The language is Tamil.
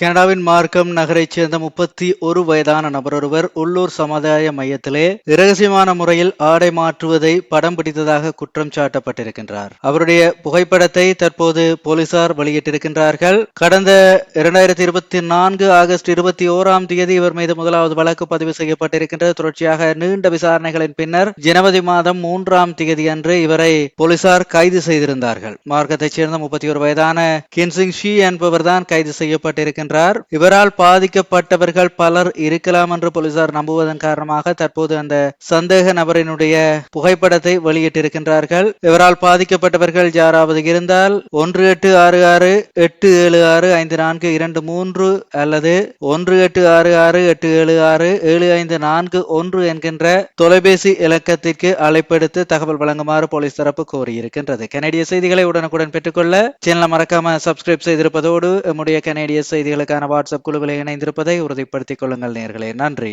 கனடாவின் மார்க்கம் நகரைச் சேர்ந்த முப்பத்தி ஒரு வயதான நபரொருவர் உள்ளூர் சமுதாய மையத்திலே இரகசியமான முறையில் ஆடை மாற்றுவதை படம் பிடித்ததாக குற்றம் சாட்டப்பட்டிருக்கின்றார். அவருடைய புகைப்படத்தை தற்போது போலீசார் வெளியிட்டிருக்கின்றார்கள். கடந்த இரண்டாயிரத்தி இருபத்தி நான்கு ஆகஸ்ட் இருபத்தி ஓராம் தேதி இவர் மீது முதலாவது வழக்கு பதிவு செய்யப்பட்டிருக்கின்றது. தொடர்ச்சியாக நீண்ட விசாரணைகளின் பின்னர் ஜனவரி மாதம் மூன்றாம் தேதி அன்று இவரை போலீசார் கைது செய்திருந்தார்கள். மார்க்கத்தைச் சேர்ந்த முப்பத்தி ஒரு வயதான கின்சிங் ஷி என்பவர்தான் கைது செய்யப்பட்டிருக்கின்றார். இவரால் பாதிக்கப்பட்டவர்கள் பலர் இருக்கலாம் என்று போலீசார் நம்புவதன் காரணமாக தற்போது அந்த சந்தேக நபரினுடைய புகைப்படத்தை வெளியிட்டிருக்கின்றார்கள். இவரால் பாதிக்கப்பட்டவர்கள் யாராவது இருந்தால் ஒன்று எட்டு ஆறு ஆறு எட்டு ஏழு ஆறு ஐந்து நான்கு இரண்டு மூன்று அல்லது ஒன்று எட்டு ஆறு ஆறு எட்டு ஏழு ஆறு ஏழு ஐந்து நான்கு ஒன்று என்கின்ற தொலைபேசி இலக்கத்திற்கு அழைப்பெடுத்து தகவல் வழங்குமாறு போலீஸ் தரப்பு கோரியிருக்கின்றது. கனடிய செய்திகளை உடனுக்குடன் பெற்றுக்கொள்ள சேனலை மறக்காம சப்ஸ்கிரைப் செய்திருப்பதோடு நம்முடைய கனடிய செய்திகளுக்கான வாட்ஸ்அப் குழுவில் இணைந்திருப்பதை உறுதிப்படுத்திக் கொள்ளுங்கள் நேர்களே. நன்றி.